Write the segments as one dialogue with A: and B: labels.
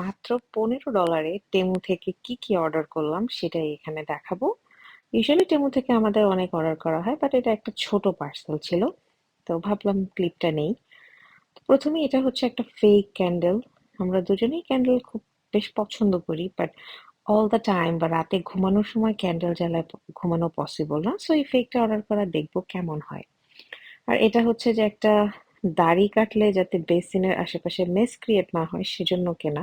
A: মাত্র পনেরো ডলারে টেমু থেকে কি কি অর্ডার করলাম সেটাই এখানে দেখাবো। ইউজুয়ালি টেমু থেকে আমাদের অনেক অর্ডার করা হয় বাট এটা একটা ছোট পার্সেল ছিল, তো ভাবলাম ক্লিপটা নেই। প্রথমে এটা হচ্ছে একটা ফেক ক্যান্ডেল আমরা দুজনেই ক্যান্ডেল খুব বেশ পছন্দ করি বাট অল দ্য টাইম বা রাতে ঘুমানোর সময় ক্যান্ডেল জ্বালায় ঘুমানো পসিবল না সো এই ফেকটা অর্ডার করা দেখব কেমন হয়। আর এটা হচ্ছে যে একটা দাড়ি কাটলে যাতে বেসিনের আশেপাশে মেস ক্রিয়েট না হয়, সেজন্য কেনা।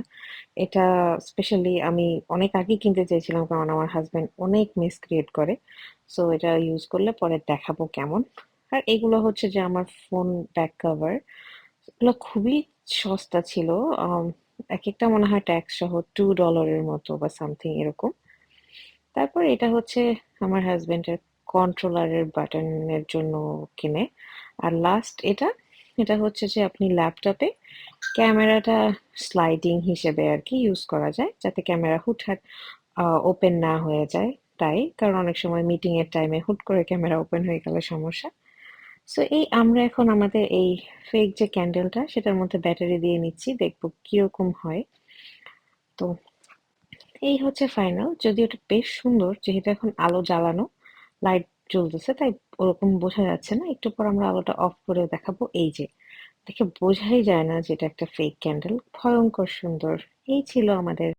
A: এটা স্পেশালি আমি অনেক আগে কিনতে চেয়েছিলাম, কারণ আমার হাজব্যান্ড অনেক মেস ক্রিয়েট করে। সো এটা ইউজ করলে পরে দেখাবো কেমন। আর এগুলো হচ্ছে যে আমার ফোন ব্যাক কভার এগুলো খুবই সস্তা ছিল এক একটা মনে হয় ট্যাক্স সহ টু ডলারের মতো বা সামথিং এরকম। তারপর এটা হচ্ছে আমার হাজব্যান্ডের কন্ট্রোলারের বাটনের জন্য কিনে। আর লাস্ট এটা এটা হচ্ছে যে আপনি ল্যাপটপে ক্যামেরাটা স্লাইডিং হিসেবে আর কি ইউজ করা যায়, যাতে ক্যামেরা হুটহাট ওপেন না হয়ে যায় তাই। কারণ অনেক সময় মিটিং এর টাইমে হুট করে ক্যামেরা ওপেন হয়ে গেলে সমস্যা। সো এই আমরা এখন আমাদের এই ফেক যে ক্যান্ডেলটা সেটার মধ্যে ব্যাটারি দিয়ে নিচ্ছি, দেখব কীরকম হয়। তো, এই হচ্ছে ফাইনাল যদি ওটা বেশ সুন্দর, যেহেতু এখন আলো জ্বালানো লাইট জ্বলতেছে তাই ওরকম বোঝা যাচ্ছে না। একটু পর আমরা আলোটা অফ করে দেখাবো এই যে। দেখে বোঝাই যায় না যে এটা একটা ফেক ক্যান্ডেল ভয়ঙ্কর সুন্দর। এই ছিল আমাদের